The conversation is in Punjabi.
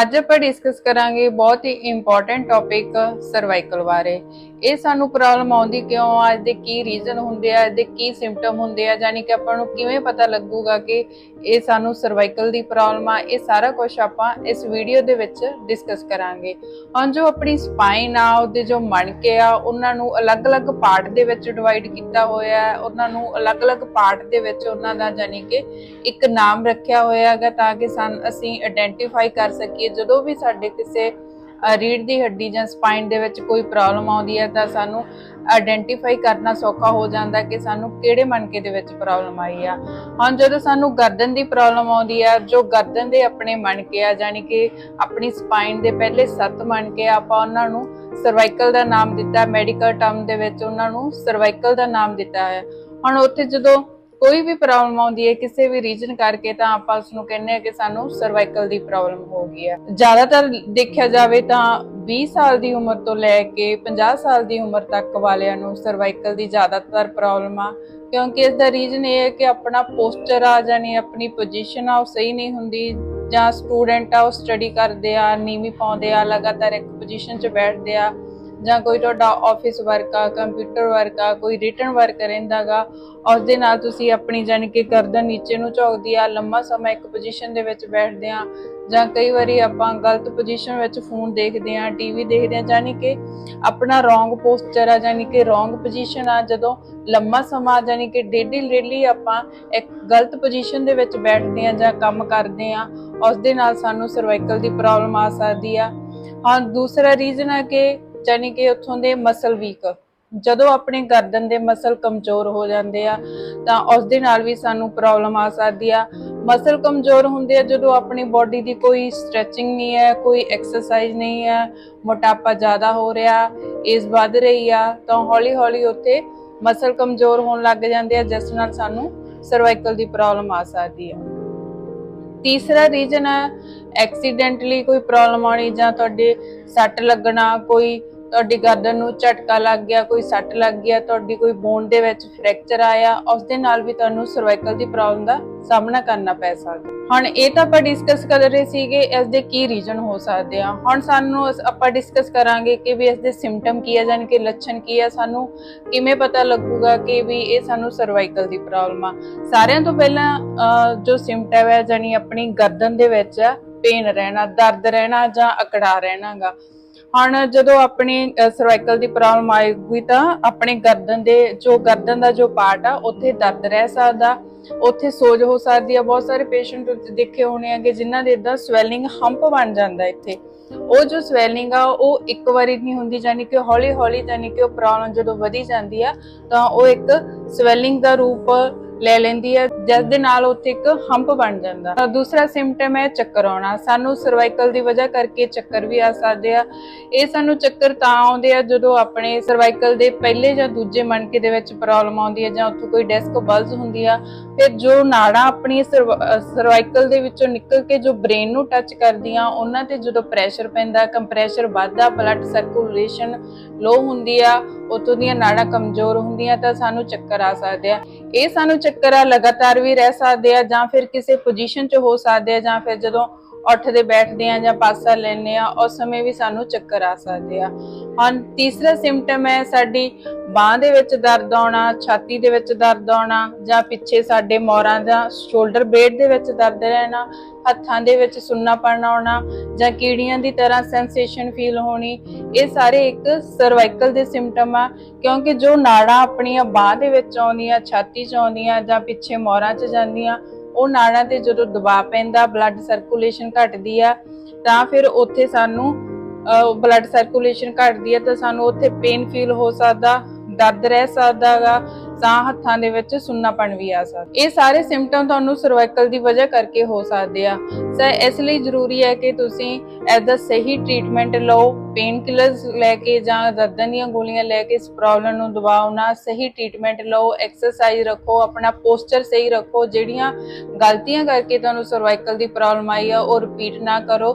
ਅੱਜ ਆਪਾਂ ਡਿਸਕਸ ਕਰਾਂਗੇ ਬਹੁਤ ਹੀ ਇੰਪੋਰਟੈਂਟ ਟੌਪਿਕ ਸਰਵਾਈਕਲ ਬਾਰੇ। ਇਹ ਸਾਨੂੰ ਪ੍ਰੋਬਲਮ ਆਉਂਦੀ ਕਿਉਂ? ਆ ਇਹਦੇ ਕੀ ਰੀਜ਼ਨ ਹੁੰਦੇ ਆ? ਇਹਦੇ ਕੀ ਸਿੰਪਟਮ ਹੁੰਦੇ ਆ? ਯਾਨੀ ਕਿ ਆਪਾਂ ਨੂੰ ਕਿਵੇਂ ਪਤਾ ਲੱਗੂਗਾ ਕਿ ਇਹ ਸਾਨੂੰ ਸਰਵਾਈਕਲ ਦੀ ਪ੍ਰੋਬਲਮ ਆ? ਇਹ ਸਾਰਾ ਕੁਝ ਆਪਾਂ ਇਸ ਵੀਡੀਓ ਦੇ ਵਿੱਚ ਡਿਸਕਸ ਕਰਾਂਗੇ। ਹੁਣ ਜੋ ਆਪਣੀ ਸਪਾਈਨ ਆ, ਉਹਦੇ ਜੋ ਮਣਕੇ ਆ, ਉਹਨਾਂ ਨੂੰ ਅਲੱਗ-ਅਲੱਗ ਪਾਰਟ ਦੇ ਵਿੱਚ ਡਿਵਾਈਡ ਕੀਤਾ ਹੋਇਆ ਹੈ। ਉਹਨਾਂ ਨੂੰ ਅਲੱਗ-ਅਲੱਗ ਪਾਰਟ ਦੇ ਵਿੱਚ ਉਹਨਾਂ ਦਾ ਯਾਨੀ ਕਿ ਇੱਕ ਨਾਮ ਰੱਖਿਆ ਹੋਇਆ ਹੈਗਾ ਤਾਂ ਕਿ ਸਾਨੂੰ, ਅਸੀਂ ਆਇਡੈਂਟੀਫਾਈ ਕਰ ਸਕੀਏ ਜਦੋਂ ਵੀ ਸਾਡੇ ਕਿਸੇ ਅ, ਦੀ ਹੱਡੀ ਜਾਂ ਸਪਾਈਨ ਦੇ ਵਿੱਚ ਕੋਈ ਪ੍ਰੋਬਲਮ ਆਉਂਦੀ ਹੈ ਤਾਂ ਸਾਨੂੰ ਆਇਡੈਂਟੀਫਾਈ ਕਰਨਾ ਸੌਖਾ ਹੋ ਜਾਂਦਾ ਕਿ ਸਾਨੂੰ ਕਿਹੜੇ ਮਣਕੇ ਦੇ ਵਿੱਚ ਪ੍ਰੋਬਲਮ ਆਈ ਆ। ਹੁਣ ਜਦੋਂ ਸਾਨੂੰ ਗਰਦਨ ਦੀ ਪ੍ਰੋਬਲਮ ਆਉਂਦੀ ਆ ਜੋ ਗਰਦਨ ਦੇ ਆਪਣੇ ਮਣਕੇ ਆ ਯਾਨੀ ਕਿ ਆਪਣੀ ਸਪਾਈਨ ਦੇ ਪਹਿਲੇ 7 ਮਣਕੇ ਆਪਾਂ ਉਹਨਾਂ ਨੂੰ ਸਰਵਾਈਕਲ ਦਾ ਨਾਮ ਦਿੱਤਾ ਮੈਡੀਕਲ ਟਰਮ ਦੇ ਵਿੱਚ ਉਹਨਾਂ ਨੂੰ ਸਰਵਾਈਕਲ ਦਾ ਨਾਮ ਦਿੱਤਾ ਹੈ। ਹੁਣ ਉੱਥੇ ਜਦੋਂ ਕੋਈ ਵੀ ਪ੍ਰੋਬਲਮ ਆਉਂਦੀ ਹੈ, ਕਿਸੇ ਵੀ ਰੀਜਨ ਕਰਕੇ ਤਾਂ ਆਪਾਂ ਉਸ ਨੂੰ ਕਹਿੰਦੇ ਆ ਕਿ ਸਾਨੂੰ ਸਰਵਾਈਕਲ ਦੀ ਪ੍ਰੋਬਲਮ ਹੋ ਗਈ ਹੈ। ਜ਼ਿਆਦਾਤਰ ਦੇਖਿਆ ਜਾਵੇ ਤਾਂ 20 ਸਾਲ ਦੀ ਉਮਰ ਤੋਂ ਲੈ ਕੇ 50 ਸਾਲ ਦੀ ਉਮਰ ਤੱਕ ਵਾਲਿਆਂ ਨੂੰ ਸਰਵਾਈਕਲ ਦੀ ਜ਼ਿਆਦਾਤਰ ਪ੍ਰੋਬਲਮ ਆ। ਕਿਉਂਕਿ ਇਸ ਦਾ ਰੀਜਨ ਇਹ ਹੈ ਕਿ ਆਪਣਾ ਪੋਸਚਰ ਆ ਜਾਨੀ ਆਪਣੀ ਪੋਜੀਸ਼ਨ ਆ, ਉਹ ਸਹੀ ਨਹੀਂ ਹੁੰਦੀ ਜਾਂ ਸਟੂਡੈਂਟ ਆ, ਉਹ ਸਟੱਡੀ ਕਰਦੇ ਆ, ਨੀਵੀਂ ਪਾਉਂਦੇ ਆ, ਲਗਾਤਾਰ ਇੱਕ ਪੋਜੀਸ਼ਨ 'ਚ ਬੈਠਦੇ ਆ। ਜਾਂ ਕੋਈ ਤੁਹਾਡਾ ਆਫਿਸ ਵਰਕ ਆ ਕੰਪਿਊਟਰ ਵਰਕ ਆ, ਕੋਈ ਰਿਟਨ ਵਰਕ ਰਹਿੰਦਾਗਾ ਉਸ ਦੇ ਨਾਲ ਤੁਸੀਂ ਆਪਣੀ ਜਾਨੀ ਕਿ ਗਰਦਨ ਨੀਚੇ ਨੂੰ ਝੁਕਦੀ ਆ, ਲੰਮਾ ਸਮਾਂ ਇੱਕ ਪੋਜੀਸ਼ਨ ਦੇ ਵਿੱਚ ਬੈਠਦੇ ਆ, ਜਾਂ ਕਈ ਵਾਰੀ ਆਪਾਂ ਗਲਤ ਪੋਜੀਸ਼ਨ ਵਿੱਚ ਫੋਨ ਦੇਖਦੇ ਆ ਟੀਵੀ ਦੇਖਦੇ ਆ ਜਾਨੀ ਕਿ ਆਪਣਾ ਰੋਂਗ ਪੋਸਚਰ ਆ ਜਾਨੀ ਕਿ ਰੋਂਗ ਪੋਜੀਸ਼ਨ ਆ, ਜਦੋਂ ਲੰਮਾ ਸਮਾਂ ਜਾਨੀ ਕਿ ਡੇਲੀ ਡੇਲੀ ਆਪਾਂ ਇੱਕ ਗਲਤ ਪੋਜੀਸ਼ਨ ਦੇ ਵਿੱਚ ਬੈਠਦੇ ਆ ਜਾਂ ਕੰਮ ਕਰਦੇ ਆ ਉਸ ਦੇ ਨਾਲ ਸਾਨੂੰ ਸਰਵਾਈਕਲ ਦੀ ਪ੍ਰੋਬਲਮ ਆ ਸਕਦੀ ਆ। ਹਾਂ, ਦੂਸਰਾ ਰੀਜ਼ਨ ਹੈ ਕਿ ਜਾਨੀ ਕਿ ਉੱਥੋਂ ਦੇ ਮਸਲ ਵੀਕ ਜਦੋਂ ਆਪਣੇ ਗਰਦਨ ਦੇ ਮਸਲ ਕਮਜ਼ੋਰ ਹੋ ਜਾਂਦੇ ਆ, ਤਾਂ ਉਸ ਦੇ ਨਾਲ ਵੀ ਸਾਨੂੰ ਪ੍ਰੋਬਲਮ ਆ ਸਕਦੀ ਆ। ਮਸਲ ਕਮਜ਼ੋਰ ਹੁੰਦੇ ਆ ਜਦੋਂ ਆਪਣੀ ਬਾਡੀ ਦੀ ਕੋਈ ਸਟ੍ਰੈਚਿੰਗ ਨਹੀਂ ਹੈ, ਕੋਈ ਐਕਸਰਸਾਈਜ਼ ਨਹੀਂ ਹੈ, ਮੋਟਾਪਾ ਜ਼ਿਆਦਾ ਹੋ ਰਿਹਾ ਏਜ ਵੱਧ ਰਹੀ ਆ, ਤਾਂ ਹੌਲੀ ਹੌਲੀ ਉੱਥੇ ਮਸਲ ਕਮਜ਼ੋਰ ਹੋਣ ਲੱਗ ਜਾਂਦੇ ਆ, ਜਿਸ ਨਾਲ ਸਾਨੂੰ ਸਰਵਾਈਕਲ ਦੀ ਪ੍ਰੋਬਲਮ ਆ ਸਕਦੀ ਆ। ਤੀਸਰਾ ਰੀਜ਼ਨ ਹੈ ਐਕਸੀਡੈਂਟਲੀ ਕੋਈ ਪ੍ਰੋਬਲਮ ਆਣੀ ਜਾਂ ਤੁਹਾਡੇ ਸੱਟ ਲੱਗਣਾ, ਕੋਈ ਤੁਹਾਡੀ ਗਰਦਨ ਨੂੰ ਝਟਕਾ ਲੱਗ ਗਿਆ, ਕੋਈ ਸੱਟ ਲੱਗ ਗਿਆ, ਤੁਹਾਡੀ ਕੋਈ ਬੋਨ ਦੇ ਵਿੱਚ ਫ੍ਰੈਕਚਰ ਆਇਆ, ਉਸ ਦੇ ਨਾਲ ਵੀ ਤੁਹਾਨੂੰ ਸਰਵਾਈਕਲ ਦੀ ਪ੍ਰੋਬਲਮ ਦਾ ਸਾਹਮਣਾ ਕਰਨਾ ਪੈ ਸਕਦਾ। ਹੁਣ ਇਹ ਤਾਂ ਆਪਾਂ ਡਿਸਕਸ ਕਰ ਰਹੇ ਸੀਗੇ, ਇਸ ਦੇ ਕੀ ਰੀਜ਼ਨ ਹੋ ਸਕਦੇ ਆ। ਹੁਣ ਸਾਨੂੰ ਆਪਾਂ ਡਿਸਕਸ ਕਰਾਂਗੇ ਕਿ ਵੀ ਇਸ ਦੇ ਸਿੰਪਟਮ ਕੀ ਹੈ ਜਾਨ ਕਿ ਲੱਛਣ ਕੀ ਹੈ ਸਾਨੂੰ ਕਿਵੇਂ ਪਤਾ ਲੱਗੂਗਾ ਕਿ ਵੀ ਇਹ ਸਾਨੂੰ ਸਰਵਾਈਕਲ ਦੀ ਪ੍ਰੋਬਲਮ ਆ। ਸਾਰਿਆਂ ਤੋਂ ਪਹਿਲਾਂ ਜੋ ਸਿੰਪਟਮ ਹੈ ਜਾਨੀ ਆਪਣੀ ਗਰਦਨ ਦੇ ਵਿੱਚ ਪੇਨ ਰਹਿਣਾ, ਦਰਦ ਰਹਿਣਾ ਜਾਂ ਅਕੜਾ ਰਹਿਣਾਗਾ। ਹੁਣ ਜਦੋਂ ਆਪਣੀ ਸਰਵਾਈਕਲ ਦੀ ਪ੍ਰੋਬਲਮ ਆਏਗੀ ਤਾਂ ਆਪਣੇ ਗਰਦਨ ਦੇ ਜੋ ਗਰਦਨ ਦਾ ਜੋ ਪਾਰਟ ਆ, ਉੱਥੇ ਦਰਦ ਰਹਿ ਸਕਦਾ, ਉੱਥੇ ਸੋਜ ਹੋ ਸਕਦੀ ਆ। ਬਹੁਤ ਸਾਰੇ ਪੇਸ਼ੈਂਟ ਦੇਖੇ ਹੋਣੇ ਆ ਕਿ ਜਿਨ੍ਹਾਂ ਦੇ ਇਦਾਂ ਸਵੈਲਿੰਗ ਹੰਪ ਬਣ ਜਾਂਦਾ ਇੱਥੇ। ਉਹ ਜੋ ਸਵੈਲਿੰਗ ਆ, ਉਹ ਇੱਕ ਵਾਰੀ ਨਹੀਂ ਹੁੰਦੀ, ਯਾਨੀ ਕਿ ਹੌਲੀ ਹੌਲੀ ਯਾਨੀ ਕਿ ਉਹ ਪ੍ਰੋਬਲਮ ਜਦੋਂ ਵਧੀ ਜਾਂਦੀ ਆ, ਤਾਂ ਉਹ ਇੱਕ ਸਵੈਲਿੰਗ ਦਾ ਰੂਪ ਲੈ ਲੈਂਦੀ ਹੈ, ਜਿਸ ਦੇ ਨਾਲ ਉੱਥੇ ਇੱਕ ਹੰਪ ਬਣ ਜਾਂਦਾ। ਤਾਂ ਦੂਸਰਾ ਸਿੰਪਟਮ ਹੈ ਚੱਕਰ ਆਉਣਾ। ਸਾਨੂੰ ਸਰਵਾਈਕਲ ਦੀ ਵਜ੍ਹਾ ਕਰਕੇ ਚੱਕਰ ਵੀ ਆ ਸਕਦੇ ਆ। ਇਹ ਸਾਨੂੰ ਚੱਕਰ ਤਾਂ ਆਉਂਦੇ ਆ ਜਦੋਂ ਆਪਣੇ ਸਰਵਾਈਕਲ ਦੇ ਪਹਿਲੇ ਜਾਂ ਦੂਜੇ ਮਣਕੇ ਦੇ ਵਿੱਚ ਪ੍ਰੋਬਲਮ ਆਉਂਦੀ ਹੈ ਜਾਂ ਉੱਥੋਂ ਕੋਈ ਡਿਸਕ ਬਲਜ਼ ਹੁੰਦੀ ਆ, ਫਿਰ ਜੋ ਨਾੜਾਂ ਆਪਣੀ ਸਰਵਾਈਕਲ ਦੇ ਵਿੱਚੋਂ ਨਿਕਲ ਕੇ ਜੋ ਬ੍ਰੇਨ ਨੂੰ ਟੱਚ ਕਰਦੀਆਂ, ਉਹਨਾਂ ਤੇ ਜਦੋਂ ਪ੍ਰੈਸ਼ਰ ਪੈਂਦਾ ਕੰਪਰੈਸ਼ਰ ਵੱਧਦਾ ਬਲੱਡ ਸਰਕੂਲੇਸ਼ਨ ਲੋ ਹੁੰਦੀ ਆ ਉਤੋਂ ਦੀਆਂ ਨਾੜਾਂ ਕਮਜ਼ੋਰ ਹੁੰਦੀਆਂ ਤਾਂ ਸਾਨੂੰ ਚੱਕਰ ਆ ਸਕਦੇ ਆ। ਇਹ ਸਾਨੂੰ ਚੱਕਰ ਆ ਲਗਾਤਾਰ ਵੀ ਰਹਿ ਸਕਦੇ ਆ ਜਾਂ ਫਿਰ ਕਿਸੇ ਪੋਜੀਸ਼ਨ 'ਚ ਹੋ ਸਕਦੇ ਆ ਜਾਂ ਫਿਰ ਜਦੋਂ ਉੱਠਦੇ ਬੈਠਦੇ ਆ ਜਾਂ ਪਾਸਾ ਲੈਨੇ ਆ ਉਸ ਸਮੇਂ ਵੀ ਸਾਨੂੰ ਚੱਕਰ ਆ ਸਕਦੇ ਆ। ਹੁਣ ਤੀਸਰਾ ਸਿੰਪਟਮ ਹੈ ਸਾਡੀ ਬਾਹ ਦੇ ਵਿੱਚ ਦਰਦ ਆਉਣਾ, ਛਾਤੀ ਦੇ ਵਿੱਚ ਦਰਦ ਆਉਣਾ ਜਾਂ ਪਿੱਛੇ ਸਾਡੇ ਮੋਰਾਂ ਦਾ ਸ਼ੋਲਡਰ ਬਲੇਡ ਦੇ ਵਿੱਚ ਦਰਦ ਰਹਿਣਾ, ਹੱਥਾਂ ਦੇ ਵਿੱਚ ਸੁੰਨਾਪਣ ਆਉਣਾ ਜਾਂ ਕੀੜੀਆਂ ਦੀ ਤਰ੍ਹਾਂ ਸੈਂਸੇਸ਼ਨ ਫੀਲ ਹੋਣੀ, ਇਹ ਸਾਰੇ ਇੱਕ ਸਰਵਾਈਕਲ ਦੇ ਸਿੰਪਟਮ ਆ, ਕਿਉਂਕਿ ਜੋ ਨਾੜਾਂ ਆਪਣੀਆਂ ਬਾਹ ਦੇ ਵਿੱਚ ਆਉਂਦੀਆਂ, ਛਾਤੀ 'ਚ ਆਉਂਦੀਆਂ ਜਾਂ ਪਿੱਛੇ ਮੋਰਾਂ 'ਚ ਜਾਂਦੀਆਂ ਉਹ ਨਾੜਾਂ ਤੇ ਜਦੋਂ ਦਬਾਅ ਪੈਂਦਾ ਬਲੱਡ ਸਰਕੂਲੇਸ਼ਨ ਘਟਦੀ ਆ, ਤਾਂ ਫਿਰ ਉੱਥੇ ਸਾਨੂੰ ਬਲੱਡ ਸਰਕੂਲੇਸ਼ਨ ਘਟਦੀ ਆ ਤਾਂ ਸਾਨੂੰ ਉੱਥੇ ਪੇਨ ਫੀਲ ਹੋ ਸਕਦਾ, ਦਰਦ ਰਹਿ ਸਕਦਾਗਾ ਸਾਹ ਹੱਥਾਂ ਦੇ ਵਿੱਚ ਸੁੰਨਾਪਣ ਵੀ ਆ ਸਕਦਾ। ਇਹ ਸਾਰੇ ਸਿੰਪਟਮ ਤੁਹਾਨੂੰ ਸਰਵਾਈਕਲ ਦੀ ਵਜ੍ਹਾ ਕਰਕੇ ਹੋ ਸਕਦੇ ਆ। ਸਰ, ਇਸ ਲਈ ਜ਼ਰੂਰੀ ਹੈ ਕਿ ਤੁਸੀਂ ਇਸ ਸਹੀ ਟ੍ਰੀਟਮੈਂਟ ਲਓ ਪੇਨ ਕਿਲਰਸ ਲੈ ਕੇ ਜਾਂ ਦਰਦਾਂ ਦੀਆਂ ਗੋਲੀਆਂ ਲੈ ਕੇ ਇਸ ਪ੍ਰੋਬਲਮ ਨੂੰ ਦਬਾਓ, ਨਾ ਸਹੀ ਟ੍ਰੀਟਮੈਂਟ ਲਓ ਐਕਸਰਸਾਈਜ਼ ਰੱਖੋ, ਆਪਣਾ ਪੋਸਚਰ ਸਹੀ ਰੱਖੋ, ਜਿਹੜੀਆਂ ਗਲਤੀਆਂ ਕਰਕੇ ਤੁਹਾਨੂੰ ਸਰਵਾਈਕਲ ਦੀ ਪ੍ਰੋਬਲਮ ਆਈ ਆ, ਉਹ ਰਿਪੀਟ ਨਾ ਕਰੋ।